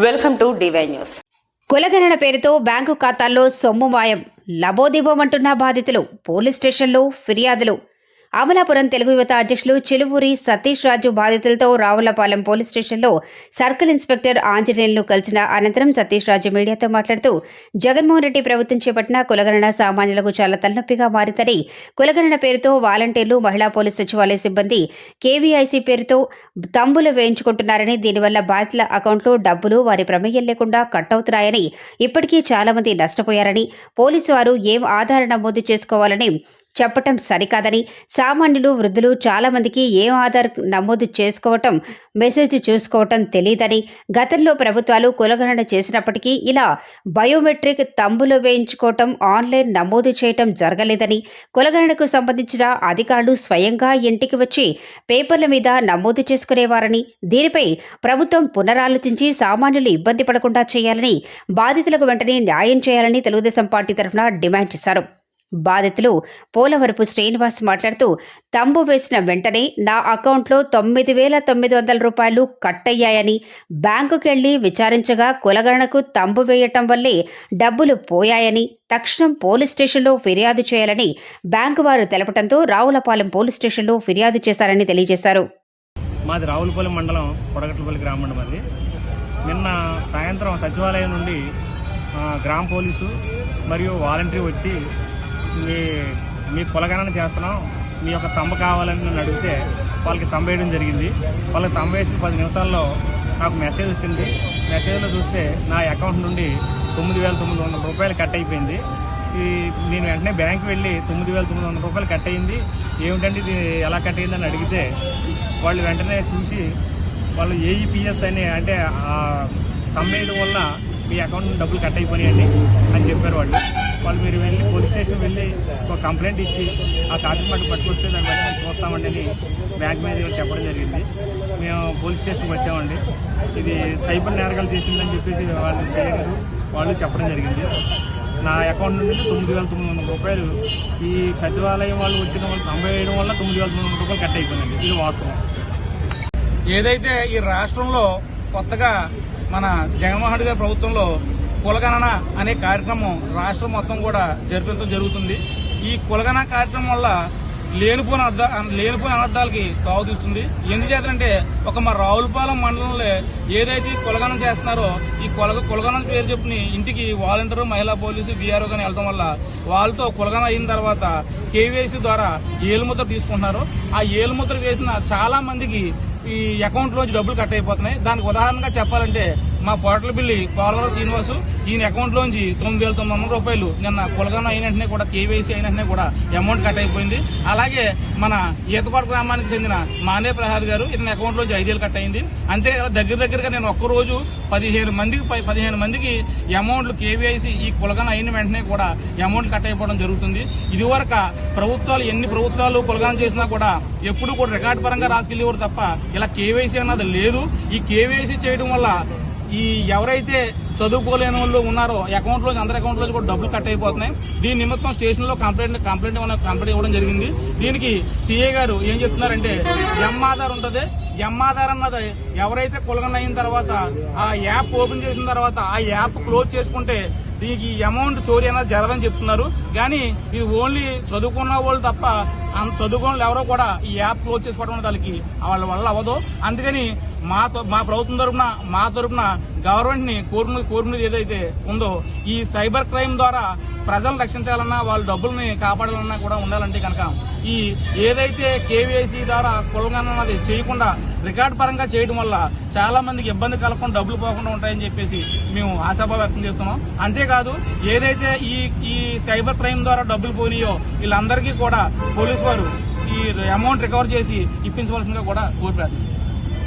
Welcome to DY news కులగణన పేరుతో bank ఖాతాల్లో సొమ్ము మాయం. లబోదిబోమంటున్న బాధితులు పోలీస్ స్టేషన్లో ఫిర్యాదులు. అమలాపురం తెలుగు యువత అధ్యక్షులు చిలువూరి సతీష్ రాజు బాధితులతో రావులపాలెం పోలీస్ స్టేషన్లో సర్కిల్ ఇన్స్పెక్టర్ ఆంజనేయులను కలిసిన అనంతరం సతీష్ రాజు మీడియాతో మాట్లాడుతూ జగన్మోహన్ రెడ్డి ప్రభుత్వం చేపట్టిన కులగణన సామాన్యులకు చాలా తలనొప్పిగా మారిందని కులగణన పేరుతో వాలంటీర్లు మహిళా పోలీస్ సచివాలయ సిబ్బంది కేవీఐసీ పేరుతో తంబులు వేయించుకుంటున్నారని దీనివల్ల బాధితుల అకౌంట్లో డబ్బులు వారి ప్రమేయం లేకుండా కట్ అవుతున్నాయని ఇప్పటికీ చాలామంది నష్టపోయారని పోలీసు వారు ఏం ఆధార నమోదు చేసుకోవాలని చెప్పటం సరికాదని సామాన్యులు వృద్ధులు చాలామందికి ఏం ఆధార్ నమోదు చేసుకోవటం మెసేజ్ చూసుకోవటం తెలియదని గతంలో ప్రభుత్వాలు కులగణన చేసినప్పటికీ ఇలా బయోమెట్రిక్ తంబులు వేయించుకోవటం ఆన్లైన్ నమోదు చేయటం జరగలేదని కులగణనకు సంబంధించిన అధికారులు స్వయంగా ఇంటికి వచ్చి పేపర్ల మీద నమోదు చేసుకునేవారని దీనిపై ప్రభుత్వం పునరాలోచించి సామాన్యులు ఇబ్బంది పడకుండా చేయాలని బాధితులకు వెంటనే న్యాయం చేయాలని తెలుగుదేశం పార్టీ తరఫున డిమాండ్ చేశారు. బాధితులు. పోలవరపు శ్రీనివాస్ మాట్లాడుతూ తంబు వేసిన వెంటనే నా అకౌంట్లో తొమ్మిది వేల తొమ్మిది వందల రూపాయలు కట్ అయ్యాయని బ్యాంకుకెళ్ళి విచారించగా కులగణకు తంబు వేయటం వల్లే డబ్బులు పోయాయని తక్షణం పోలీస్ స్టేషన్లో ఫిర్యాదు చేయాలని బ్యాంకు వారు తెలపడంతో రావులపాలెం పోలీస్ స్టేషన్లో ఫిర్యాదు చేశారని తెలియజేశారు. మాది రావులపాలెం మండలం కొడగట్లపల్లి గ్రామం అది నిన్న సాయంత్రం సచివాలయం నుండి గ్రామ పోలీసు మరియు వాలంటరీ వచ్చి మీ మీ కులగణన చేస్తున్నాం. మీ యొక్క తంబ కావాలని నన్ను అడిగితే వాళ్ళకి తంబ వేయడం జరిగింది. వాళ్ళకి తంబ వేసిన పది నిమిషాల్లో నాకు మెసేజ్ వచ్చింది. మెసేజ్లో చూస్తే నా అకౌంట్ నుండి తొమ్మిది వేల తొమ్మిది వందల రూపాయలు కట్ అయిపోయింది. ఈ నేను వెంటనే బ్యాంక్ వెళ్ళి తొమ్మిది వేల తొమ్మిది వందల రూపాయలు కట్ అయింది. ఏమిటంటే ఇది ఎలా కట్ అయిందని అడిగితే వాళ్ళు వెంటనే చూసి వాళ్ళు ఏఈపిఎస్ అని అంటే ఆ తమ్మేయడం వల్ల మీ అకౌంట్ నుండి డబ్బులు కట్ అయిపోయాయండి అని చెప్పారు వాళ్ళు. వాళ్ళు మీరు వెళ్ళి పోలీస్ స్టేషన్ వెళ్ళి ఒక కంప్లైంట్ ఇచ్చి ఆ కాపీ మట్టు పట్టుకొస్తే దాన్ని బట్టి మేము చూస్తామండి అని బ్యాంక్ మేనేజర్ చెప్పడం జరిగింది. మేము పోలీస్ స్టేషన్కి వచ్చామండి. ఇది సైబర్ నేరగాలు చేసిందని చెప్పేసి వాళ్ళు చేయలేదు. వాళ్ళు చెప్పడం జరిగింది. నా అకౌంట్ నుండి తొమ్మిది వేల తొమ్మిది వందల రూపాయలు ఈ సచివాలయం వాళ్ళు వచ్చిన వాళ్ళు తొంభై వేయడం వల్ల తొమ్మిది వేల తొమ్మిది వందల రూపాయలు కట్ అయిపోయిందండి. ఇది వాస్తవం. ఏదైతే ఈ రాష్ట్రంలో కొత్తగా మన జగన్మోహన్ రెడ్డి గారి ప్రభుత్వంలో కులగణన అనే కార్యక్రమం రాష్ట్రం మొత్తం కూడా జరిపించడం జరుగుతుంది. ఈ కులగణన కార్యక్రమం వల్ల లేనిపోని అర్థ లేనిపోని అనర్థాలకి తావుతీస్తుంది ఎందుచేతంటే ఒక మా రావులపాలెం మండలంలో ఏదైతే కులగణం చేస్తున్నారో ఈ కులగ కులగణం పేరు చెప్పుని ఇంటికి వాలంటీర్ మహిళా పోలీసు బీఆర్ఓ కానీ వెళ్ళడం వల్ల వాళ్ళతో కులగణ అయిన తర్వాత కేవీఐసీ ద్వారా ఏలుముద్ర తీసుకుంటున్నారు. ఆ ఏలుముద్ర వేసిన చాలా మందికి ఈ అకౌంట్ నుంచి డబ్బులు కట్ అయిపోతున్నాయి. దానికి ఉదాహరణగా చెప్పాలంటే మా పోర్టల్ బిల్లి పోలవరం శ్రీనివాసు ఈయన అకౌంట్ లోంచి తొమ్మిది వేల తొమ్మిది వందల రూపాయలు నిన్న కులగన అయిన వెంటనే కూడా కేవైసీ అయిన వెంటనే కూడా అమౌంట్ కట్ అయిపోయింది. అలాగే మన ఈతపాడు గ్రామానికి చెందిన మానే ప్రసాద్ గారు ఇతని అకౌంట్ లోంచి ఐదు వేలు కట్ అయింది. అంతే దగ్గర దగ్గరగా నేను ఒక్క రోజు పదిహేను మందికి పై- పదిహేను మందికి అమౌంట్లు కేవీఐసీ ఈ కులగన అయిన వెంటనే కూడా అమౌంట్ కట్ అయిపోవడం జరుగుతుంది. ఇదివరకు ప్రభుత్వాలు ఎన్ని ప్రభుత్వాలు కులగన చేసినా కూడా ఎప్పుడు కూడా రికార్డు పరంగా రాసుకెళ్ళేవారు తప్ప ఇలా కేవైసీ అన్నది లేదు. ఈ కేవైసీ చేయడం వల్ల ఈ ఎవరైతే చదువుకోలేని వాళ్ళు ఉన్నారో అకౌంట్లో అందరి అకౌంట్లో కూడా డబ్బులు కట్ అయిపోతున్నాయి. దీని నిమిత్తం స్టేషన్లో కంప్లైంట్ కంప్లైంట్ కంప్లైంట్ ఇవ్వడం జరిగింది. దీనికి సీఏ గారు ఏం చెప్తున్నారంటే ఎం ఆధార్ ఉంటది. ఎం ఆధార్ అన్నది ఎవరైతే కులగన్ అయిన తర్వాత ఆ యాప్ ఓపెన్ చేసిన తర్వాత ఆ యాప్ క్లోజ్ చేసుకుంటే దీనికి ఈ అమౌంట్ చోరీ అనేది జరగదని చెప్తున్నారు. కానీ ఇది ఓన్లీ చదువుకున్న వాళ్ళు తప్ప అంత చదువుకున్న వాళ్ళు ఎవరో కూడా ఈ యాప్ క్లోజ్ చేసుకోవడం వాళ్ళకి వాళ్ళ వల్ల అవ్వదు. అందుకని మా తో- మా ప్రభుత్వం తరపున మా తరపున గవర్నమెంట్ని కోరుకున్న కోరుకునేది ఏదైతే ఉందో ఈ సైబర్ క్రైమ్ ద్వారా ప్రజలను రక్షించాలన్నా వాళ్ళ డబ్బుల్ని కాపాడాలన్నా కూడా ఉండాలంటే కనుక ఈ ఏదైతే కేవీఐసీ ద్వారా కులగణన అది చేయకుండా రికార్డ్ పరంగా చేయడం వల్ల చాలా మందికి ఇబ్బంది కలగకుండా డబ్బులు పోకుండా ఉంటాయని చెప్పేసి మేము ఆశాభావ వ్యక్తం చేస్తున్నాం. అంతేకాదు ఏదైతే ఈ ఈ సైబర్ క్రైమ్ ద్వారా డబ్బులు పోయినాయో వీళ్ళందరికీ కూడా పోలీసు వారు ఈ అమౌంట్ రికవర్ చేసి ఇప్పించవలసిందిగా కూడా కోరి ప్రార్థిస్తున్నాం.